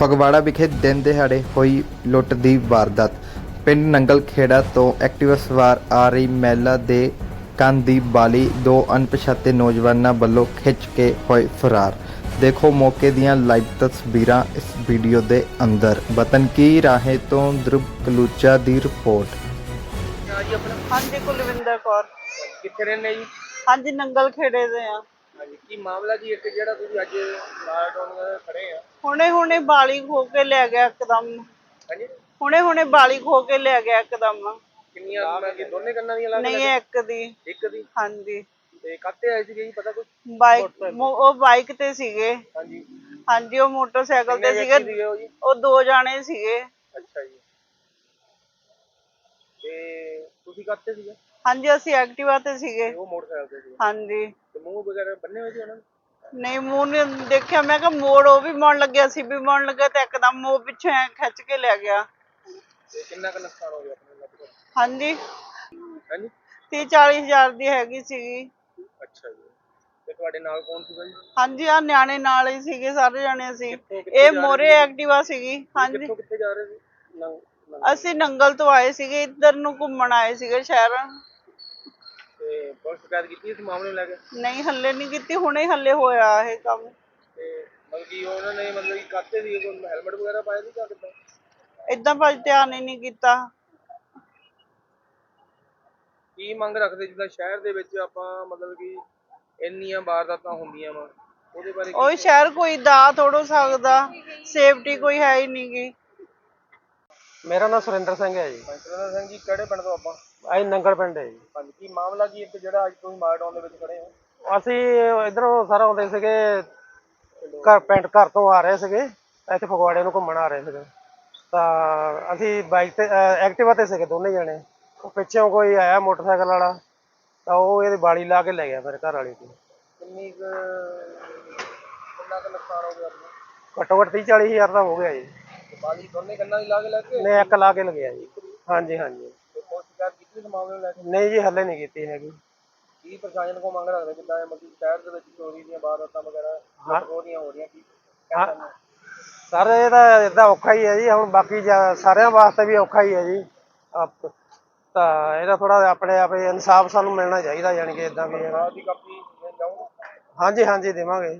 ਫਗਵਾੜਾ ਵਿਖੇ ਦਿਨ ਦਿਹਾੜੇ ਹੋਈ ਲੁੱਟ ਦੀ ਵਾਰਦਾਤ। ਪਿੰਡ ਨੰਗਲ ਖੇੜਾ ਤੋਂ ਐਕਟਿਵਾ ਸਵਾਰ ਆ ਰਹੀ ਮਹਿਲਾ ਦੇ ਕੰਨ ਦੀ ਬਾਲੀ ਦੋ ਅਣਪਛਾਤੇ ਨੌਜਵਾਨਾਂ ਵੱਲੋਂ ਖਿੱਚ ਕੇ ਹੋਏ ਫਰਾਰ। ਦੇਖੋ ਮੌਕੇ ਦੀਆਂ ਲਾਈਵ ਤਸਵੀਰਾਂ ਇਸ ਵੀਡੀਓ ਦੇ ਅੰਦਰ। ਵਤਨ ਕੀ ਰਾਹੇ ਤੋਂ ਧਰੁਵ ਕਲੂਚਾ ਦੀ ਰਿਪੋਰਟ। ਹਾਂ ਜੀ ਆਪਣਾ ਹਾਂਜੀ ਕੁਲਵਿੰਦਰ ਕੌਰ। ਕਿੱਥੇ ਰਹਿੰਦੇ ਜੀ? ਹਾਂਜੀ ਨੰਗਲ ਖੇੜੇ ਦੇ ਆ। ਹਾਂਜੀ ਕੀ ਮਾਮਲਾ ਜੀ? ਇੱਕ ਜਿਹੜਾ ਤੁਸੀਂ ਅੱਜ ਲਾਕਡਾਊਨ ਖੜੇ ਆ। ਹੁਣੇ ਹੁਣੇ ਬਾਲੀ ਖੋ ਕੇ ਲੈ ਗਿਆ ਇੱਕਦਮ। ਹਾਂਜੀ? ਹੁਣੇ ਹੁਣੇ ਬਾਲੀ ਖੋ ਕੇ ਲੈ ਗਿਆ ਇੱਕਦਮ। ਕਿੰਨੀਆਂ ਦੋਨੇ ਕੰਨਾਂ ਦੀਆਂ ਲੱਗ ਨਹੀਂ ਇੱਕ ਦੀ। ਇੱਕ ਦੀ? ਹਾਂਜੀ। ਤੇ ਕੱਤੇ ਆਏ ਸੀਗੇ ਜੀ ਪਤਾ ਕੁਝ ਬਾਈਕ ਉਹ ਬਾਈਕ ਤੇ ਸੀਗੇ। ਹਾਂਜੀ। ਹਾਂਜੀ ਉਹ ਮੋਟਰਸਾਈਕਲ ਤੇ ਸੀਗੇ। ਸੀਗੇ ਉਹ ਜੀ? ਉਹ ਦੋ ਜਾਣੇ ਸੀਗੇ। ਅੱਛਾ ਜੀ। ਤੇ ਤੁਸੀਂ ਕੱਤੇ ਸੀਗੇ? ਹਾਂਜੀ ਅਸੀਂ ਐਕਟਿਵਾ ਤੇ ਸੀਗੇ। ਤੇ ਉਹ ਮੋਟਰਸਾਈਕਲ ਤੇ ਸੀਗੇ। ਹਾਂਜੀ। ਤੇ ਮੂੰਹ ਵਗੈਰਾ ਬੰਨੇ ਹੋਏ ਸੀ ਉਹਨਾਂ ਨੇ ਨਹੀਂ ਮੂੰਹ ਨੇ ਦੇਖਿਆ। ਮੈਂ ਕਿਹਾ ਮੋੜ ਉਹ ਵੀ ਮੋੜਨ ਲੱਗਿਆ ਸੀ ਵੀ ਮੋੜਨ ਲੱਗਾ ਤੇ ਇੱਕਦਮ ਉਹ ਪਿੱਛੇ ਐਂ ਖਿੱਚ ਕੇ ਲੈ ਗਿਆ। ਤੇ ਕਿੰਨਾ ਕੁ ਨੁਕਸਾਨ ਹੋ ਗਿਆ ਆਪਣੇ ਲਗਭਗ ਹਾਂਜੀ। ਹਾਂਜੀ? 30 40 ਹਜ਼ਾਰ ਦੀ ਹੈਗੀ ਸੀਗੀ। ਅੱਛਾ ਜੀ। ਤੇ ਤੁਹਾਡੇ ਨਾਲ ਕੌਣ ਸੀਗਾ ਜੀ? ਹਾਂਜੀ ਆ ਨਿਆਣੇ ਨਾਲ ਹੀ ਸੀਗੇ ਸਾਰੇ ਜਾਣੇ ਅਸੀਂ। ਕਿੱਥੋਂ- ਕਿੱਥੋਂ ਇਹ ਜਾ ਰਹੇ ਮੋਰੇ ਸੀ? ਐਕਟਿਵਾ ਸੀਗੀ ਹਾਂਜੀ। ਕਿੱਥੋਂ ਕਿੱਥੇ ਜਾ ਰਹੇ ਸੀ? ਨੰਗ- ਨੰਗ- ਅਸੀਂ ਨੰਗਲ ਤੋਂ ਆਏ ਸੀਗੇ ਇੱਧਰ ਨੂੰ ਘੁੰਮਣ ਆਏ ਸੀਗੇ ਸ਼ਹਿਰ। ਤੇ ਪੁਲਿਸ ਸ਼ਿਕਾਇਤ ਕੀਤੀ ਇਸ ਮਾਮਲੇ ਨੂੰ ਲੈ ਕੇ? ਨਹੀਂ ਹੱਲੇ ਨਹੀਂ ਕੀਤੀ ਹੁਣੇ ਹੱਲੇ ਹੋਇਆ ਇਹ ਕੰਮ। ਤੇ ਮਤਲਬ ਕਿ ਉਹਨਾਂ ਨੇ ਮਤਲਬ ਕਿ ਕਾਤੇ ਸੀ ਕੋਈ ਹੈਲਮਟ ਵਗੈਰਾ ਪਾਇਆ ਸੀ ਜਾਂ ਕਿੱਦਾਂ? ਇਦਾਂ ਭਾਜੀ ਧਿਆਨ ਹੀ ਨਹੀਂ ਕੀਤਾ। ਕੀ ਮੰਗ ਰੱਖਦੇ ਜਿੱਦਾਂ ਸ਼ਹਿਰ ਦੇ ਵਿੱਚ ਆਪਾਂ ਮਤਲਬ ਕਿ ਇੰਨੀਆਂ ਵਾਰਦਾਤਾਂ ਹੁੰਦੀਆਂ ਵਾ ਉਹਦੇ ਬਾਰੇ ਉਹ ਸ਼ਹਿਰ ਕੋਈ ਦਾ ਥੋੜੋ ਸਕਦਾ ਸੇਫਟੀ ਕੋਈ ਹੈ ਹੀ ਨਹੀਂ ਗੀ। ਮੇਰਾ ਨਾਮ ਸੁਰਿੰਦਰ ਸਿੰਘ ਹੈ ਜੀ। ਪੰਚਰਨਾ ਸਿੰਘ ਜੀ ਕਿਹੜੇ ਪਿੰਡ ਤੋਂ ਆਪਾਂ? ਅਸੀਂ ਨੰਗਲ ਪਿੰਡ ਹੈ ਜੀ। ਹਾਂਜੀ ਕੀ ਮਾਮਲਾ ਕੀ ਇੱਕ ਜਿਹੜਾ ਅੱਜ ਤੁਸੀਂ ਮਾਰਡਾਊਨ ਦੇ ਵਿੱਚ ਖੜੇ ਹੋ? ਅਸੀਂ ਇਧਰੋਂ ਸਰ ਆਉਂਦੇ ਸੀਗੇ ਘਰ ਪਿੰਡ ਘਰ ਤੋਂ ਆ ਰਹੇ ਸੀਗੇ ਇੱਥੇ ਫਗਵਾੜੇ ਨੂੰ ਘੁੰਮਣ ਆ ਰਹੇ ਸੀਗੇ। ਤਾਂ ਅਸੀਂ ਬਾਈਕ ਤੇ ਐਕਟਿਵਾ ਤੇ ਸੀਗੇ ਦੋਨੇ ਜਣੇ। ਉਹ ਪਿੱਛੋਂ ਕੋਈ ਆਇਆ ਮੋਟਰਸਾਈਕਲ ਵਾਲਾ ਤਾਂ ਉਹ ਇਹਦੀ ਬਾੜੀ ਲਾ ਕੇ ਲੈ ਗਿਆ ਮੇਰੇ ਘਰ ਵਾਲੀ ਦੀ ਕਿੰਨੀ ਕੁ ਕਿੰਨਾ ਕੁ ਨੁਕਸਾਨ ਹੋ ਗਿਆ ਆਪਣਾ? ਘੱਟੋ ਘੱਟ 30 40 ਹਜ਼ਾਰ ਦਾ ਹੋ ਗਿਆ ਜੀ। ਬਾਲੀ ਦੋਨੇ ਕੰਨਾਂ ਦੀ ਲਾ ਕੇ ਲੈ ਕੇ ਨੇ ਇੱਕ ਲਾ ਕੇ ਲਗਿਆ ਜੀ। ਹਾਂਜੀ ਹਾਂਜੀ ਤੇ ਪੁਲਿਸ ਸ਼ਿਕਾਇਤ ਕੀਤੀ ਇਸ ਮਾਮਲੇ ਨੂੰ ਲੈ ਕੇ? ਨਹੀਂ ਜੀ ਹੱਲੇ ਨਹੀਂ ਕੀਤੀ ਹੈਗੀ। ਕੀ ਪ੍ਰਸ਼ਾਸਨ ਕੋ ਮੰਗ ਰੱਖਦੇ? ਜਿੱਦਾਂ ਇਹ ਮਤਲਬ ਸ਼ਹਿਰ ਦੇ ਵਿੱਚ ਚੋਰੀ ਦੀਆਂ ਵਾਰਦਾਤਾਂ ਵਗੈਰਾ ਹਾਂ। ਹੋ ਰਹੀਆਂ ਕੀ ਸਰ ਇਹਦਾ ਇਦਾਂ ਔਖਾ ਹੀ ਹੈ ਜੀ। ਹੁਣ ਬਾਕੀ ਸਾਰਿਆਂ ਵਾਸਤੇ ਵੀ ਔਖਾ ਹੀ ਹੈ ਜੀ। ਤਾਂ ਇਹਦਾ ਥੋੜਾ ਆਪਣੇ ਆਪੇ ਇਨਸਾਫ ਸਾਨੂੰ ਮਿਲਣਾ ਚਾਹੀਦਾ ਯਾਨੀ ਕਿ ਇਦਾਂ ਵੀ ਹਾਂਜੀ ਹਾਂਜੀ ਦੇਵਾਂਗੇ।